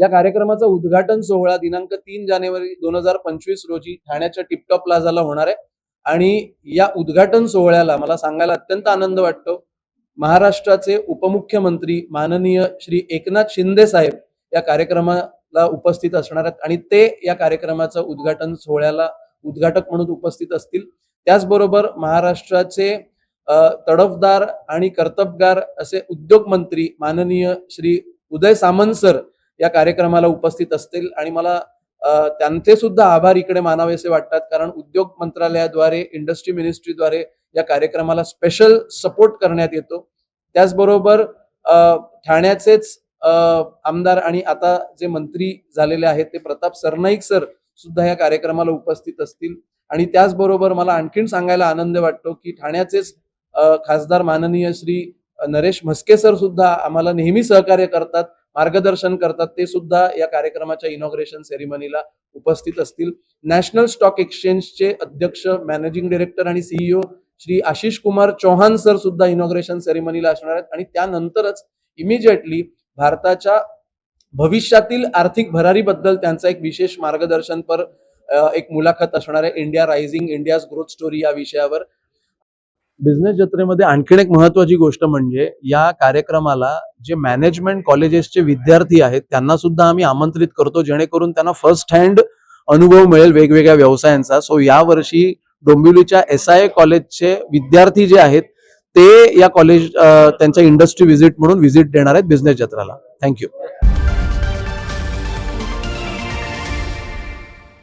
या कार्यक्रमाचा उद्घाटन सोहळा दिनांक तीन जानेवारी दोन हजार पंचवीस रोजी ठाण्याच्या टिपटॉप प्लाझाला होणार आहे. आणि या उद्घाटन सोहळ्याला मला सांगायला अत्यंत आनंद वाटतो. महाराष्ट्राचे उपमुख्यमंत्री माननीय श्री एकनाथ शिंदे साहेब या कार्यक्रमाला उपस्थित असणार आहेत आणि ते या कार्यक्रमाचं उद्घाटन सोहळ्याला उद्घाटक म्हणून उपस्थित असतील. त्याचबरोबर महाराष्ट्राचे तडफदार आणि कर्तबगार असे उद्योग मंत्री माननीय श्री उदय सामंत सर या कार्यक्रमाला उपस्थित असतील. आणि मला त्यांचे सुद्धा आभार इकडे मानावेसे वाटतात. कारण उद्योग मंत्रालयाद्वारे इंडस्ट्री मिनिस्ट्रीद्वारे या कार्यक्रमाला स्पेशल सपोर्ट करण्यात येतो. त्याचबरोबर अ, ठाण्याचेच अ, आमदार आणि आता जे मंत्री झालेले आहेत ते प्रताप सरनाईक सर सुद्धा या कार्यक्रमाला उपस्थित असतील. आणि त्याचबरोबर मला आणखीन सांगायला आनंद वाटतो की ठाण्याचेच खासदार माननीय श्री नरेश म्हस्के सर सुद्धा आम्हाला नेहमी सहकार्य करतात. मार्गदर्शन करतात ते सुद्धा या कार्यक्रमाच्या इनॉग्रेशन सेरेमनीला उपस्थित असतील. नॅशनल स्टॉक एक्सचेंजचे अध्यक्ष मॅनेजिंग डिरेक्टर आणि सीईओ श्री आशिष कुमार चौहान सर सुद्धा इनॉग्रेशन सेरेमनीला असणार आहेत. आणि त्यानंतरच इमिजिएटली भारताच्या भविष्यातील आर्थिक भरारीबद्दल त्यांचा एक विशेष मार्गदर्शनपर एक मुलाखत असणार आहे. India rising India's growth story या विषयावर. बिझनेस जत्रेमध्ये आणखीन एक महत्वाची गोष्ट म्हणजे या कार्यक्रमाला जे मॅनेजमेंट कॉलेजेसचे विद्यार्थी आहेत त्यांना सुद्धा आम्ही आमंत्रित करतो जेणेकरून त्यांना फर्स्ट हँड अनुभव मिळेल वेगवेगळ्या व्यवसायांचा. सो यावर्षी डोंबिवलीच्या एस आय कॉलेजचे विद्यार्थी जे आहेत ते या कॉलेज त्यांच्या इंडस्ट्री व्हिजिट म्हणून व्हिजिट देणार आहेत बिझनेस जत्राला. थँक्यू